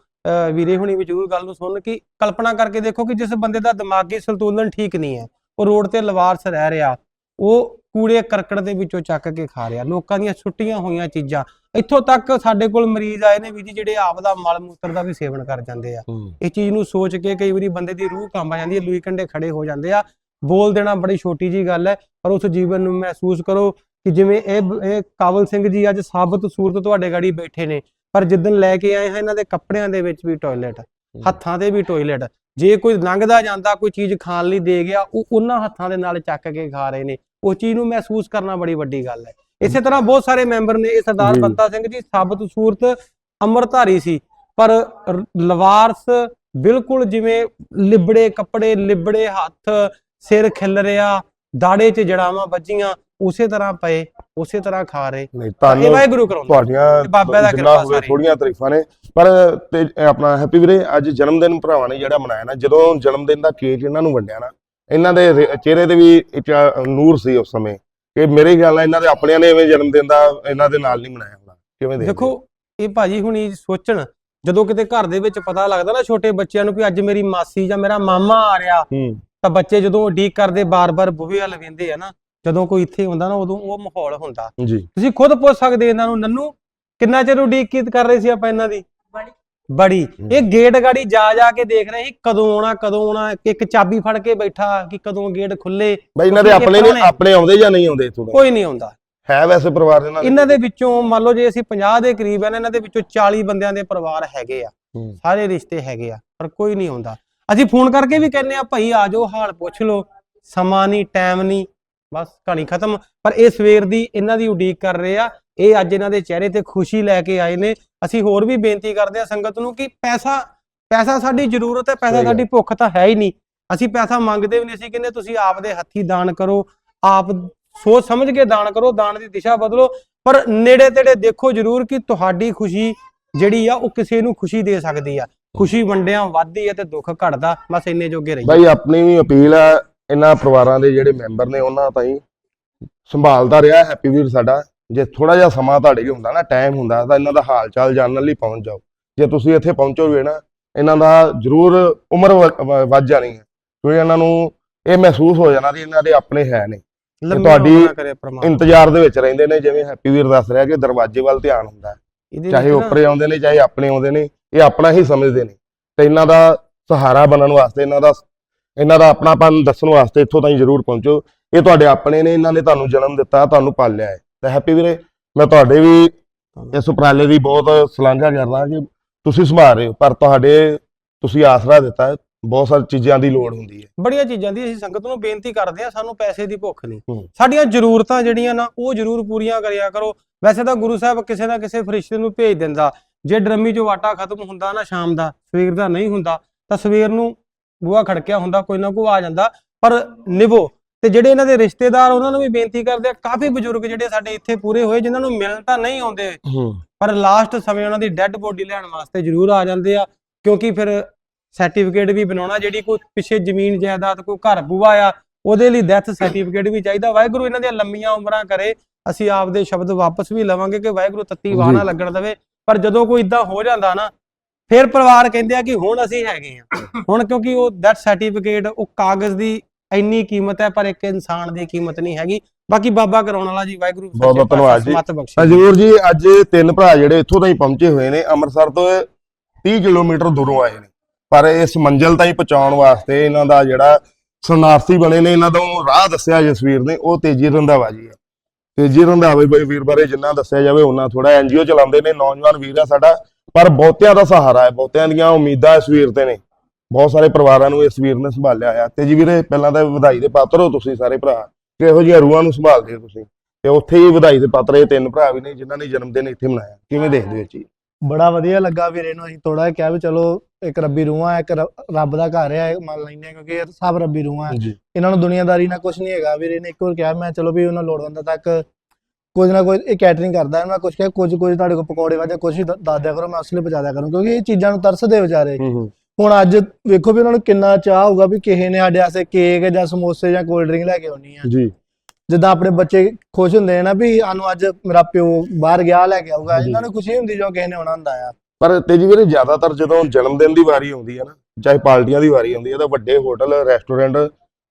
S5: ਵੀਰੇ ਹੁਣੀ ਵੀ ਜ਼ਰੂਰ ਗੱਲ ਨੂੰ ਸੁਣ ਕਿ ਕਲਪਨਾ ਕਰਕੇ ਦੇਖੋ ਕਿ ਜਿਸ ਬੰਦੇ ਦਾ ਦਿਮਾਗੀ ਸੰਤੁਲਨ ਠੀਕ ਨਹੀਂ ਹੈ ਉਹ ਰੋਡ ਤੇ ਲਵਾਰਸ ਰਹਿ ਰਿਹਾ ਉਹ ਕੂੜੇ ਕਰਕਟ ਦੇ ਵਿੱਚੋਂ ਚੱਕ ਕੇ ਖਾ ਰਿਹਾ ਲੋਕਾਂ ਦੀਆਂ ਛੁੱਟੀਆਂ ਹੋਈਆਂ ਚੀਜ਼ਾਂ ਇੱਥੋਂ ਤੱਕ ਸਾਡੇ ਕੋਲ ਮਰੀਜ਼ ਆਏ ਨੇ ਵੀ ਜੀ ਜਿਹੜੇ ਆਪ ਦਾ ਮਲ ਮੂਤਰ ਦਾ ਵੀ ਸੇਵਨ ਕਰ ਜਾਂਦੇ ਆ।
S2: ਹੂੰ।
S5: ਇਸ ਚੀਜ਼ ਨੂੰ ਸੋਚ ਕੇ ਕਈ ਵਾਰੀ ਬੰਦੇ ਦੀ ਰੂਹ ਕੰਬ ਆ ਜਾਂਦੀ ਹੈ ਲੂਈ ਕੰਡੇ ਖੜੇ ਹੋ ਜਾਂਦੇ ਆ। ਬੋਲ ਦੇਣਾ ਬੜੀ ਛੋਟੀ ਜੀ ਗੱਲ ਹੈ ਪਰ ਉਸ ਜੀਵਨ ਨੂੰ ਮਹਿਸੂਸ ਕਰੋ ਕਿ ਜਿਵੇਂ ਇਹ ਕਾਬਲ ਸਿੰਘ ਜੀ ਅੱਜ ਸਾਬਤ ਸੂਰਤ ਤੁਹਾਡੇ ਗਾੜੀ ਬੈਠੇ ਨੇ ਪਰ ਜਿੱਦਨ ਲੈ ਕੇ ਆਏ ਹਾਂ ਇਹਨਾਂ ਦੇ ਕੱਪੜਿਆਂ ਦੇ ਵਿੱਚ ਵੀ ਟਾਇਲਟ ਹੱਥਾਂ ਤੇ ਵੀ ਟਾਇਲਟ ਜੇ ਕੋਈ ਲੰਘਦਾ ਜਾਂਦਾ ਕੋਈ ਚੀਜ਼ ਖਾਣ ਲਈ ਦੇ ਗਿਆ ਉਹ ਉਹਨਾਂ ਹੱਥਾਂ ਦੇ ਨਾਲ ਚੱਕ ਕੇ ਖਾ ਰਹੇ ਨੇ। ਉਸ ਚੀਜ਼ ਨੂੰ ਮਹਿਸੂਸ ਕਰਨਾ ਬੜੀ ਵੱਡੀ ਗੱਲ ਹੈ। ਇਸੇ ਤਰ੍ਹਾਂ ਬਹੁਤ ਸਾਰੇ ਮੈਂਬਰ ਨੇ ਇਹ ਸਰਦਾਰ। ਬੰਤਾ ਸਿੰਘ ਜੀ ਸਾਬਤ ਸੂਰਤ ਅੰਮ੍ਰਿਤਧਾਰੀ ਸੀ। ਪਰ ਲਵਾਰਸ ਬਿਲਕੁਲ ਜਿਵੇਂ ਲਿਬੜੇ ਕੱਪੜੇ ਲਿਬੜੇ ਹੱਥ ਸਿਰ ਖਿਲ ਰਿਹਾ ਦਾੜੇ 'ਚ ਜੜਾਵਾਂ ਵੱਜੀਆਂ। ਉਸੇ ਤਰ੍ਹਾਂ ਪਏ ਉਸੇ ਤਰ੍ਹਾਂ ਖਾ ਰਹੇ।
S2: ਨਹੀਂ
S5: ਇਹ ਵਾਹਿਗੁਰੂ ਕਰਾਉਂਦਾ
S2: ਤੁਹਾਡੀਆਂ
S5: ਬਾਬੇ ਦਾ ਕਿਰਪਾ ਸਾਰੀ।
S2: ਥੋੜੀਆਂ ਤਾਰੀਫਾਂ ਨੇ। ਪਰ ਆਪਣਾ ਹੈਪੀ ਵੀਰੇ ਅੱਜ ਜਨਮ ਦਿਨ ਭਰਾਵਾਂ ਨੇ ਜਿਹੜਾ ਮਨਾਇਆ ਨਾ ਜਦੋਂ ਜਨਮ ਦਿਨ ਦਾ ਕੇਕ ਇਹਨਾਂ ਨੂੰ ਵੰਡਿਆ ਨਾ ਇਹਨਾਂ ਦੇ ਚਿਹਰੇ ਤੇ ਵੀ ਨੂਰ ਸੀ ਉਸ ਸਮੇਂ। ਕਿ ਮੇਰੇ ਖਿਆਲ ਨਾਲ ਇਹਨਾਂ ਦੇ ਆਪਣਿਆਂ ਨੇ ਐਵੇਂ ਜਨਮ ਦਿਨ ਦਾ ਇਹਨਾਂ ਦੇ ਨਾਲ ਨਹੀਂ ਮਨਾਇਆ ਹੋਣਾ। ਕਿਵੇਂ ਦੇਖਦੇ
S5: ਦੇਖੋ ਇਹ ਭਾਜੀ ਹੁਣੀ ਸੋਚਣ ਜਦੋਂ ਕਿਤੇ ਘਰ ਦੇ ਵਿੱਚ ਪਤਾ ਲੱਗਦਾ ਨਾ ਛੋਟੇ ਬੱਚਿਆਂ ਨੂੰ ਕਿ ਅੱਜ ਮੇਰੀ ਮਾਸੀ ਜਾਂ ਮੇਰਾ ਮਾਮਾ ਆ ਰਿਹਾ ਤਾਂ ਬੱਚੇ ਜਦੋਂ ਉਡੀਕ ਕਰਦੇ ਬਾਰ-ਬਾਰ ਬੂਹੇ ਵੱਲ ਵੇਂਦੇ ਆ ਨਾ ਜਦੋਂ ਕੋਈ ਇੱਥੇ ਹੁੰਦਾ ਨਾ ਉਦੋਂ ਉਹ ਮਾਹੌਲ ਹੁੰਦਾ।
S2: ਜੀ।
S5: ਤੁਸੀਂ ਖੁਦ ਪੁੱਛ ਸਕਦੇ ਇਹਨਾਂ ਨੂੰ ਨੰਨੂ ਕਿੰਨਾ ਚਿਰ ਉਡੀਕ ਕੀ ਕਰ ਰਹੇ ਸੀ ਆਪਾਂ ਇਹਨਾਂ ਦੀ? ਬੜੀ। ਇਹ ਗੇਟ ਗਾੜੀ ਜਾ ਜਾ ਕੇ ਦੇਖ ਰਹੇ ਸੀ ਕਦੋਂ ਆਉਣਾ ਕਦੋਂ ਆਉਣਾ ਇੱਕ ਚਾਬੀ ਫੜ ਕੇ ਬੈਠਾ ਕਿ ਕਦੋਂ ਗੇਟ ਖੁੱਲੇ
S2: ਬਈ ਇਹਨਾਂ ਦੇ ਆਪਣੇ ਨੇ ਆਪਣੇ ਆਉਂਦੇ ਜਾਂ ਨਹੀਂ ਆਉਂਦੇ ਇੱਥੋਂ
S5: ਕੋਈ ਨਹੀਂ ਆਉਂਦਾ।
S2: ਹੈ ਵੈਸੇ ਪਰਿਵਾਰ ਦੇ? ਨਾਲ
S5: ਇਹਨਾਂ ਦੇ ਵਿੱਚੋਂ ਮੰਨ ਲਓ ਜੇ ਅਸੀਂ 50 ਦੇ ਕਰੀਬ ਆ ਨਾ ਇਹਨਾਂ ਦੇ ਵਿੱਚੋਂ 40 ਬੰਦਿਆਂ ਦੇ ਪਰਿਵਾਰ ਹੈਗੇ ਆ। ਸਾਰੇ ਰਿਸ਼ਤੇ ਹੈਗੇ ਆ ਪਰ ਕੋਈ ਨਹੀਂ ਆਉਂਦਾ। ਅਸੀਂ ਫੋਨ ਕਰਕੇ ਵੀ ਕਹਿੰਨੇ ਆ ਭਾਈ ਆ ਜਾਓ ਹਾਲ ਪੁੱਛ ਲਓ। ਸਮਾਂ ਨਹੀਂ ਟਾਈਮ ਨਹੀਂ ਬਸ ਕਹਾਣੀ ਖਤਮ। ਪਰ ਇਹ ਸਵੇਰ ਦੀ ਇਹਨਾਂ ਦੀ ਉਡੀਕ ਕਰ ਰਹੇ ਆ। ਇਹ ਅੱਜ ਇਹਨਾਂ ਦੇ ਚਿਹਰੇ ਤੇ ਖੁਸ਼ੀ ਲੈ ਕੇ ਆਏ ਨੇ। ਅਸੀਂ ਹੋਰ ਵੀ ਬੇਨਤੀ ਕਰਦੇ ਆ ਸੰਗਤ ਨੂੰ ਕਿ ਪੈਸਾ ਪੈਸਾ ਸਾਡੀ ਜ਼ਰੂਰਤ ਹੈ ਪੈਸਾ। ਸਾਡੀ ਭੁੱਖ ਤਾਂ ਹੈ ਹੀ ਨਹੀਂ। ਅਸੀਂ ਪੈਸਾ ਮੰਗਦੇ ਵੀ ਨਹੀਂ ਅਸੀਂ ਕਹਿੰਦੇ ਤੁਸੀਂ ਆਪ ਦੇ ਹੱਥੀ ਦਾਨ ਕਰੋ। ਆਪ ਸੋਚ ਸਮਝ ਕੇ ਦਾਨ ਕਰੋ ਦਾਨ ਦੀ ਦਿਸ਼ਾ ਬਦਲੋ। ਪਰ ਨੇੜੇ ਤੇੜੇ ਦੇਖੋ ਜ਼ਰੂਰ ਕਿ ਤੁਹਾਡੀ ਖੁਸ਼ੀ ਜਿਹੜੀ ਆ ਉਹ ਕਿਸੇ ਨੂੰ ਖੁਸ਼ੀ ਦੇ ਸਕਦੀ ਆ। ਖੁਸ਼ੀ ਵੰਡਿਆਂ ਵੱਧਦੀ ਹੈ ਤੇ ਦੁੱਖ ਘਟਦਾ। ਬਸ ਇੰਨੇ ਜੋਗੇ ਰਹੀ
S2: ਬਾਈ ਆਪਣੀ ਵੀ ਅਪੀਲ ਹੈ ਇਹਨਾਂ ਪਰਿਵਾਰਾਂ ਦੇ ਜਿਹੜੇ ਮੈਂਬਰ ਨੇ ਉਹਨਾਂ ਤਾਈਂ ਸੰਭਾਲਦਾ ਰਿਹਾ ਹੈਪੀ ਵੀਰ ਸਾਡਾ। ਜੇ ਥੋੜਾ ਜਿਹਾ ਸਮਾਂ ਤੁਹਾਡੇ ਕੋਲ ਹੁੰਦਾ ਨਾ ਟਾਈਮ ਹੁੰਦਾ ਤਾਂ ਇਹਨਾਂ ਦਾ ਹਾਲ ਚਾਲ ਜਾਣਨ ਲਈ ਪਹੁੰਚ ਜਾਓ। ਜੇ ਤੁਸੀਂ ਇੱਥੇ ਪਹੁੰਚੋਗੇ ਨਾ ਇਹਨਾਂ ਦਾ ਜ਼ਰੂਰ ਉਮਰ ਵ- ਵ- ਵੱਧ ਜਾਣੀ ਹੈ। ਕਿਉਂਕਿ ਇਹਨਾਂ ਨੂੰ ਇਹ ਮਹਿਸੂਸ ਹੋ ਜਾਣਾ ਕਿ ਇਹਨਾਂ ਦੇ ਆਪਣੇ ਹੈ ਨੇ ਤੁਹਾਡੀ ਇੰਤਜ਼ਾਰ ਦੇ ਵਿੱਚ ਰਹਿੰਦੇ ਨੇ ਜਿਵੇਂ ਹੈਪੀ ਵੀਰ ਦੱਸ ਰਿਹਾ ਕਿ ਦਰਵਾਜ਼ੇ ਵੱਲ ਧਿਆਨ ਹੁੰਦਾ ਚਾਹੇ ਉੱਪਰੇ ਆਉਂਦੇ ਨੇ ਚਾਹੇ ਆਪਣੇ ਆਉਂਦੇ ਨੇ ਇਹ ਆਪਣਾ ਹੀ ਸਮਝਦੇ ਨੇ। ਤੇ ਇਹਨਾਂ ਦਾ ਸਹਾਰਾ ਬਣਨ ਵਾਸਤੇ ਇਹਨਾਂ ਦਾ ਇਹਨਾਂ ਦਾ ਆਪਣਾਪਨ ਦੱਸਣ ਵਾਸਤੇ ਇੱਥੋਂ ਤਾਈਂ ਜ਼ਰੂਰ ਪਹੁੰਚੋ। ਇਹ ਤੁਹਾਡੇ ਆਪਣੇ ਨੇ ਇਹਨਾਂ ਨੇ ਤੁਹਾਨੂੰ ਜਨਮ ਦਿੱਤਾ ਤੁਹਾਨੂੰ ਪਾਲਿਆ ਹੈ। ਤੇ ਹੈਪੀ ਵੀਰੇ ਮੈਂ ਤੁਹਾਡੇ ਵੀ ਇਸ ਉਪਰਾਲੇ ਦੀ ਬਹੁਤ ਸ਼ਲਾਘਾ ਕਰਦਾ ਕਿ ਤੁਸੀਂ ਸੰਭਾਲ ਰਹੇ ਹੋ ਪਰ ਤੁਹਾਡੇ ਤੁਸੀਂ ਆਸਰਾ ਦਿੱਤਾ ਹੈ ਬਹੁਤ ਸਾਰੀ ਚੀਜ਼ਾਂ ਦੀ ਲੋੜ ਹੁੰਦੀ ਹੈ।
S5: ਬੜੀਆਂ ਚੀਜ਼ਾਂ ਦੀ ਅਸੀਂ ਸੰਗਤ ਨੂੰ ਬੇਨਤੀ ਕਰਦੇ ਆ ਸਾਨੂੰ ਪੈਸੇ ਦੀ ਭੁੱਖ ਨਹੀਂ। ਸਾਡੀਆਂ ਜ਼ਰੂਰਤਾਂ ਜਿਹੜੀਆਂ ਨਾ ਉਹ ਜ਼ਰੂਰ ਪੂਰੀਆਂ ਕਰਿਆ ਕਰੋ। ਵੈਸੇ ਤਾਂ ਗੁਰੂ ਸਾਹਿਬ ਕਿਸੇ ਨਾ ਕਿਸੇ ਫਰਿਸ਼ਤੇ ਨੂੰ ਭੇਜ ਦਿੰਦਾ। ਜੇ ਡਰਮੀ 'ਚੋਂ ਆਟਾ ਖਤਮ ਹੁੰਦਾ ਨਾ ਸ਼ਾਮ ਦਾ ਸਵੇਰ ਦਾ ਨਹੀਂ ਹੁੰਦਾ ਤਾਂ ਸਵੇਰ ਨੂੰ ਬੂਹਾ ਖੜਕਿਆ ਹੁੰਦਾ ਕੋਈ ਨਾ ਕੋਈ ਆ ਜਾਂਦਾ। ਪਰ ਨਿਭੋ ਤੇ ਜਿਹੜੇ ਇਹਨਾਂ ਦੇ ਰਿਸ਼ਤੇਦਾਰ ਉਹਨਾਂ ਨੂੰ ਵੀ ਬੇਨਤੀ ਕਰਦੇ ਆ ਕਾਫੀ ਬਜ਼ੁਰਗ ਜਿਹੜੇ ਸਾਡੇ ਇੱਥੇ ਪੂਰੇ ਹੋਏ ਜਿਨ੍ਹਾਂ ਨੂੰ ਮਿਲਣ ਤਾਂ ਨਹੀਂ ਆਉਂਦੇ ਪਰ ਲਾਸਟ ਸਮੇਂ ਉਹਨਾਂ ਦੀ ਡੈੱਡ ਬੋਡੀ ਲੈਣ ਵਾਸਤੇ ਜ਼ਰੂਰ ਆ ਜਾਂਦੇ ਆ ਕਿਉਂਕਿ ਫਿਰ ਸਰਟੀਫਿਕੇਟ ਵੀ ਬਣਾਉਣਾ ਜਿਹੜੀ ਕੋਈ ਪਿੱਛੇ ਜ਼ਮੀਨ ਜਾਇਦਾਦ ਕੋਈ ਘਰ ਬੂਆ ਆ ਉਹਦੇ ਲਈ ਡੈਥ ਸਰਟੀਫਿਕੇਟ ਵੀ ਚਾਹੀਦਾ। ਵਾਹਿਗੁਰੂ ਇਹਨਾਂ ਦੀਆਂ ਲੰਮੀਆਂ ਉਮਰਾਂ ਕਰੇ ਅਸੀਂ ਆਪਦੇ ਸ਼ਬਦ ਵਾਪਸ ਵੀ ਲਵਾਂਗੇ ਕਿ ਵਾਹਿਗੁਰੂ ਤੱਤੀ ਵਾਹ ਨਾ
S2: ਜੀ।
S5: ਲੱਗਣ ਦੇਵੇ। ਪਰ ਜਦੋਂ ਕੋਈ ਇਦਾਂ ਹੋ ਜਾਂਦਾ ਨਾ ਫਿਰ ਪਰਿਵਾਰ ਕਹਿੰਦੇ ਆ ਕਿ ਹੁਣ ਅਸੀਂ ਹੈਗੇ ਆ। ਹੁਣ ਕਿਉਂਕਿ ਉਹ ਡੈਥ ਸਰਟੀਫਿਕੇਟ ਉਹ ਕਾਗਜ਼ ਦੀ ਇੰਨੀ ਕੀਮਤ ਹੈ ਪਰ ਇੱਕ ਇਨਸਾਨ ਦੀ ਕੀਮਤ ਨਹੀਂ ਹੈਗੀ। ਬਾਕੀ ਬਾਬਾ ਕਰਾਉਣ ਵਾਲਾ ਜੀ ਵਾਹਿਗੁਰੂ ਸੱਚੇ
S2: ਧੰਨਵਾਦ ਜੀ। ਹਜੂਰ ਜੀ ਅੱਜ ਤਿੰਨ ਭਰਾ ਜਿਹੜੇ ਇੱਥੋਂ ਤਾਈਂ ਪਹੁੰਚੇ ਹੋਏ ਨੇ ਅੰਮ੍ਰਿਤਸਰ ਤੋਂ 30 ਕਿਲੋਮੀਟਰ ਦੂਰੋਂ ਆਏ ਨੇ। ਪਰ ਇਸ ਮੰਜ਼ਿਲ ਤਾਈਂ ਪਹੁੰਚਾਉਣ ਵਾਸਤੇ ਇਹਨਾਂ ਦਾ ਜਿਹੜਾ ਸਰਨਾਰਥੀ ਬਣੇ ਨੇ ਇਹਨਾਂ ਉਹ ਰਾਹ ਦੱਸਿਆ ਜਸਵੀਰ ਨੇ ਉਹ ਤੇਜੀ ਰੰਧਾਵਾ ਜੀ ਆ। ਤੇਜੀ ਰੰਧਾਵੇ ਬਾਈ ਵੀਰ ਬਾਰੇ ਜਿੰਨਾ ਦੱਸਿਆ ਜਾਵੇ ਉਹਨਾਂ ਥੋੜਾ ਐਨਜੀਓ ਚਲਾਉਂਦੇ ਨੇ ਨੌਜਵਾਨ ਵੀਰ ਆ ਸਾਡਾ। ਪਰ ਬਹੁਤਿਆਂ ਦਾ ਸਹਾਰਾ ਹੈ ਬਹੁਤਿਆਂ ਦੀਆਂ ਉਮੀਦਾਂ ਇਸ ਵੀਰ ਤੇ ਨੇ। ਬਹੁਤ ਸਾਰੇ ਪਰਿਵਾਰਾਂ ਨੂੰ ਇਸ ਵੀਰ ਨੇ ਸੰਭਾਲਿਆ ਆ ਤੇ ਜੀ ਵੀਰੇ ਪਹਿਲਾਂ ਤਾਂ ਵਧਾਈ ਦੇ ਪਾਤਰ ਹੋ ਤੁਸੀਂ ਸਾਰੇ ਭਰਾ। ਕਿ ਇਹੋ ਜਿਹੀਆਂ ਰੂਹਾਂ ਨੂੰ ਸੰਭਾਲਦੇ ਹੋ ਤੁਸੀਂ। ਤੇ ਉੱਥੇ ਹੀ ਵਧਾਈ ਦੇ ਪਾਤਰ ਇਹ ਤਿੰਨ ਭਰਾ ਵੀ ਨੇ ਜਿਨ੍ਹਾਂ ਨੇ ਜਨਮ ਦਿਨ ਇੱਥੇ ਮਨਾਇਆ। ਕਿਵੇਂ ਦੇਖਦੇ ਹੋ ਚੀਜ਼?
S6: ਬੜਾ ਵਧੀਆ ਲੱਗਾ ਵੀਰੇ ਨੂੰ। ਅਸੀਂ ਥੋੜਾ ਕਿਹਾ ਵੀ ਚਲੋ ਇੱਕ ਰੱਬੀ ਰੂਹਾਂ ਇੱਕ ਰੱਬ ਦਾ ਘਰ ਹੈ ਮੰਨ ਲੈਂਦੇ ਕਿਉਂਕਿ ਇਹ ਸਭ ਰੱਬੀ ਰੂਹਾਂ
S2: ਜੀ।
S6: ਇਹਨਾਂ ਨੂੰ ਦੁਨੀਆਦਾਰੀ ਨਾਲ ਕੁਝ ਨਹੀਂ ਹੈਗਾ। ਵੀਰੇ ਨੇ ਇੱਕ ਵਾਰ ਕਿਹਾ ਮੈਂ ਚਲੋ ਵੀ ਉਹਨਾਂ ਲੋੜਵੰਦਾਂ ਤੱਕ ਕੁਝ ਨਾ ਕੁਝ ਇਹ ਕੈਟਰਿੰਗ ਕਰਦਾ ਮੈਂ ਕੁਝ ਕਿਹਾ ਕੁਝ ਕੁਝ ਤੁਹਾਡੇ ਕੋਲ ਪਕੌੜੇ ਵਾਜਾ ਕੁਝ ਹੀ ਦ- ਦੱਸ ਦਿਆ ਕਰੋ ਮੈਂ ਉਸ ਲਈ ਪਹੁੰਚਾ ਦਿਆ ਕਰੂੰ। ਕਿਉਂਕਿ ਇਹ ਚੀਜ਼ਾਂ ਨੂੰ ਤਰਸਦੇ ਵਿਚਾਰੇ। ਹੁਣ ਅੱਜ ਵੇਖੋ ਵੀ ਉਹਨਾਂ ਨੂੰ ਕਿੰਨਾ ਚਾਹ ਹੋਊਗਾ ਵੀ ਕਿਸੇ ਨੇ ਸਾਡੇ ਵਾਸਤੇ ਕੇਕ ਜਾਂ ਸਮੋਸੇ ਜਾਂ ਕੋਲਡ ਡਰਿੰਕ ਲੈ ਕੇ ਆਉਣੀ ਆ।
S2: ਜੀ।
S6: ਜਿੱਦਾਂ ਆਪਣੇ ਬੱਚੇ ਖੁਸ਼ ਹੁੰਦੇ ਨੇ ਨਾ ਵੀ ਸਾਨੂੰ ਅੱਜ ਮੇਰਾ ਪਿਓ ਬਾਹਰ ਗਿਆ ਲੈ ਕੇ ਆਊਗਾ। ਇਹਨਾਂ ਨੂੰ ਖੁਸ਼ੀ ਹੁੰਦੀ ਜੋ ਕਿਸੇ ਨੇ ਆਉਣਾ ਹੁੰਦਾ ਆ।
S2: ਪਰ ਤੇਜੀ ਵੀਰੇ ਜ਼ਿਆਦਾਤਰ ਜਦੋਂ ਜਨਮ ਦਿਨ ਦੀ ਵਾਰੀ ਆਉਂਦੀ ਹੈ ਨਾ ਚਾਹੇ ਪਾਰਟੀਆਂ ਦੀ ਵਾਰੀ ਆਉਂਦੀ ਹੈ ਤਾਂ ਵੱਡੇ ਹੋਟਲ ਰੈਸਟੋਰੈਂਟ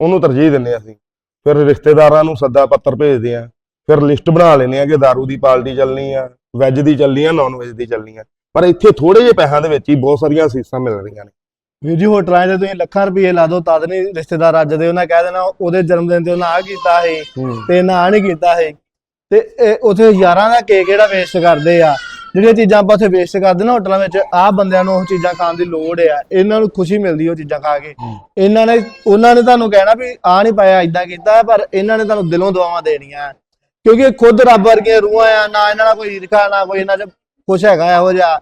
S2: ਉਹਨੂੰ ਤਰਜੀਹ ਦਿੰਦੇ ਹਾਂ ਅਸੀਂ। ਫਿਰ ਰਿਸ਼ਤੇਦਾਰਾਂ ਨੂੰ ਸੱਦਾ ਪੱਤਰ ਭੇਜਦੇ ਆ। ਫਿਰ ਲਿਸਟ ਬਣਾ ਲੈਂਦੇ ਆ ਕਿ ਦਾਰੂ ਦੀ ਪਾਰਟੀ ਚੱਲਣੀ ਆ ਵੈਜ ਦੀ ਚੱਲਣੀ ਆ ਨਾਨ ਵੈਜ ਦੀ ਚੱਲਣੀ ਆ। ਪਰ ਇੱਥੇ ਥੋੜੇ ਜਿਹੇ ਪੈਸਿਆਂ ਦੇ ਵਿੱਚ ਹੀ ਬਹੁਤ ਸਾਰੀਆਂ ਅਸੀਸਾਂ ਮਿਲ ਰਹੀਆਂ ਨੇ।
S6: ਵੀਰ ਜੀ ਹੋਟਲਾਂ 'ਚ ਤੁਸੀਂ ਲੱਖਾਂ ਰੁਪਏ ਲਾ ਦੋ ਤਦ ਨਹੀਂ ਰਿਸ਼ਤੇਦਾਰ ਰੱਜਦੇ ਉਹਨਾਂ ਕਹਿ ਦੇਣਾ ਉਹਦੇ ਜਨਮ ਦਿਨ ਤੇ ਉਹਨਾਂ ਆ ਕੀਤਾ ਸੀ ਤੇ ਆ ਨਹੀਂ ਕੀਤਾ ਸੀ। ਤੇ ਉਥੇ ਹਜ਼ਾਰਾਂ ਦਾ ਕੇਕ ਜਿਹੜਾ ਵੇਸਟ ਕਰਦੇ ਆ ਜਿਹੜੀਆਂ ਚੀਜ਼ਾਂ ਆਪਾਂ ਉੱਥੇ ਵੇਸਟ ਕਰਦੇ ਨਾ ਹੋਟਲਾਂ ਵਿੱਚ ਆਹ ਬੰਦਿਆਂ ਨੂੰ ਉਹ ਚੀਜ਼ਾਂ ਖਾਣ ਦੀ ਲੋੜ ਆ। ਇਹਨਾਂ ਨੂੰ ਖੁਸ਼ੀ ਮਿਲਦੀ ਉਹ ਚੀਜ਼ਾਂ ਖਾ ਕੇ। ਇਹਨਾਂ ਨੇ ਉਹਨਾਂ ਨੇ ਤੁਹਾਨੂੰ ਕਹਿਣਾ ਵੀ ਆ ਨਹੀਂ ਪਾਇਆ ਇਦਾਂ ਕੀਤਾ ਪਰ ਇਹਨਾਂ ਨੇ ਤੁਹਾਨੂੰ ਦਿਲੋਂ ਦੁਆਵਾਂ ਦੇਣੀਆਂ। ਕਿਉਂਕਿ ਇਹ ਖੁਦ ਰੱਬ ਵਰਗੀਆਂ ਰੂਹਾਂ ਆ, ਨਾ ਇਹਨਾਂ ਦਾ ਕੋਈ ਈਰਖਾ, ਨਾ ਕੋਈ ਇਹਨਾਂ 'ਚ ਕੁਛ ਹੈਗਾ ਇਹੋ ਜਿਹਾ।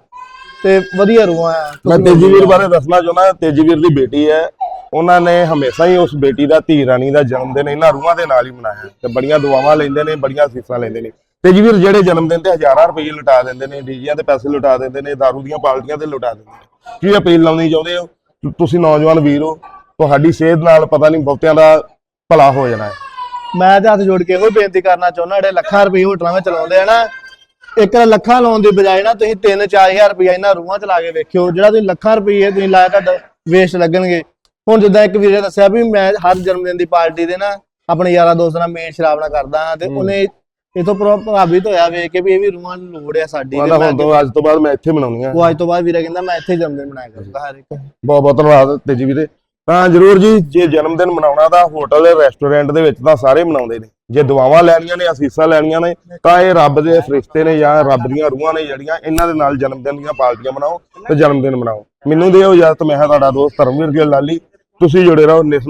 S6: ਤੇ ਵਧੀਆ ਰੂਹਾਂ ਆ।
S2: ਮੈਂ ਤੇਜੀ ਵੀਰ ਬਾਰੇ ਦੱਸਣਾ ਚਾਹੁੰਦਾ ਤੇਜੀ ਵੀਰ ਦੀ ਬੇਟੀ ਹੈ। ਉਹਨਾਂ ਨੇ ਹਮੇਸ਼ਾ ਹੀ ਉਸ ਬੇਟੀ ਦਾ, ਧੀ ਰਾਣੀ ਦਾ ਜਨਮ ਦਿਨ ਇਹਨਾਂ ਰੂਹਾਂ ਦੇ ਨਾਲ ਹੀ ਮਨਾਇਆ ਤੇ ਬੜੀਆਂ ਦੁਆਵਾਂ ਲੈਂਦੇ ਨੇ, ਬੜੀਆਂ ਅਸੀਸਾਂ ਲੈਂਦੇ ਨੇ। ਤੇਜੀ ਵੀਰ ਜਿਹੜੇ ਜਨਮ ਦਿਨ ਤੇ ਹਜ਼ਾਰਾਂ ਰੁਪਏ ਲੁਟਾ ਦਿੰਦੇ ਨੇ, ਡੀਜਿਆਂ ਦੇ ਪੈਸੇ ਲੁਟਾ ਦਿੰਦੇ ਨੇ ਦਾਰੂ ਦੀਆਂ ਪਾਲਟੀਆਂ ਤੇ ਲੁਟਾ ਦਿੰਦੇ ਨੇ। ਕੀ ਅਪੀਲ ਲਾਉਣੀ ਚਾਹੁੰਦੇ ਹੋ? ਤੁਸੀਂ ਨੌਜਵਾਨ ਵੀਰ ਹੋ। ਤੁਹਾਡੀ ਸਿਹਤ ਨਾਲ ਪਤਾ ਨਹੀਂ ਬਹੁਤਿਆਂ ਦਾ ਭਲਾ ਹੋ ਜਾਣਾ ਹੈ।
S6: ਮੈਂ ਤੇ ਹੱਥ ਜੋੜ ਕੇ ਇਹੋ ਬੇਨਤੀ ਕਰਨਾ ਚਾਹੁੰਦਾ ਜਿਹੜੇ ਲੱਖਾਂ ਰੁਪਏ ਹੋਟਲਾਂ ਵਿੱਚ ਲਾਉਂਦੇ ਆ ਨਾ ਇੱਕ ਲੱਖਾਂ ਲਾਉਣ ਦੀ ਬਜਾਏ ਨਾ ਤੁਸੀਂ 3-4000 ਰੁਪਏ ਇਹਨਾਂ ਰੂਹਾਂ ਚ ਲਾ ਕੇ ਵੇਖਿਓ ਜਿਹੜਾ ਤੁਸੀਂ ਲੱਖਾਂ ਰੁਪਏ ਤੁਸੀਂ ਲਾਇਆ ਤੁਹਾਡਾ ਵੇਸਟ ਲੱਗਣਗੇ। ਹੁਣ ਜਿੱਦਾਂ ਇੱਕ ਵੀਰੇ ਦੱਸਿਆ ਵੀ ਮੈਂ ਹਰ ਜਨਮ ਦਿਨ ਦੀ ਪਾਰਟੀ ਦੇ ਨਾ ਆਪਣੇ ਯਾਰਾਂ ਦੋਸਤਾਂ ਨਾਲ ਮੇਨ ਸ਼ਰਾਬ ਨਾਲ ਕਰਦਾ ਹਾਂ ਤੇ। ਉਹਨੇ ਤੋਂ ਪ੍ਰਭਾਵਿਤ ਹੋਇਆ ਵੇਖ ਕੇ ਵੀ ਇਹ ਵੀ ਰੂਹਾਂ ਨੂੰ ਲੋੜ ਆ ਸਾਡੀ ਤੇ
S2: ਹੁਣ ਤੋਂ ਅੱਜ ਤੋਂ ਬਾਅਦ ਮੈਂ ਇੱਥੇ ਮਨਾਉਣੀ ਆ।
S6: ਉਹ ਅੱਜ ਤੋਂ ਬਾਅਦ ਵੀਰੇ ਕਹਿੰਦਾ ਮੈਂ ਇੱਥੇ ਜਨਮ ਦਿਨ ਮਨਾਇਆ ਕਰੂੰਗਾ ਹਰ ਇੱਕ।
S2: ਬਹੁਤ ਬਹੁਤ ਧੰਨਵਾਦ ਤੇਜੀ ਵੀਰੇ। ਤਾਂ ਜਰੂਰ ਜੀ, ਜੇ ਜਨਮ ਦਿਨ ਮਨਾਉਣਾ ਤਾਂ ਹੋਟਲ, ਰੈਸਟੋਰੈਂਟ ਦੇ ਵਿੱਚ ਤਾਂ ਸਾਰੇ ਮਨਾਉਂਦੇ ਨੇ। ਜੇ ਦੁਆਵਾਂ ਲੈਣੀਆਂ ਨੇ, ਅਸੀਸਾਂ ਲੈਣੀਆਂ ਨੇ, ਤਾਂ ਇਹ ਰੱਬ ਦੇ ਫਰਿਸ਼ਤੇ ਨੇ ਜਾਂ ਰੱਬ ਦੀਆਂ ਰੂਹਾਂ ਨੇ ਜਿਹੜੀਆਂ ਇਹਨਾਂ ਦੇ ਨਾਲ ਜਨਮ ਦਿਨ ਦੀਆਂ ਪਾਰਟੀਆਂ ਮਨਾਓ ਤੇ ਜਨਮ ਦਿਨ ਮਨਾਓ। ਮੈਨੂੰ ਦਿਓ ਇਜਾਜ਼ਤ, ਮੈਂ ਹਾਂ ਤੁਹਾਡਾ ਦੋਸਤ ਧਰਮਵੀਰ ਗਿੱਲ ਲਾਲੀ। ਤੁਸੀਂ ਜੁੜੇ ਰਹੋ ਨੈਸ਼ਨਲ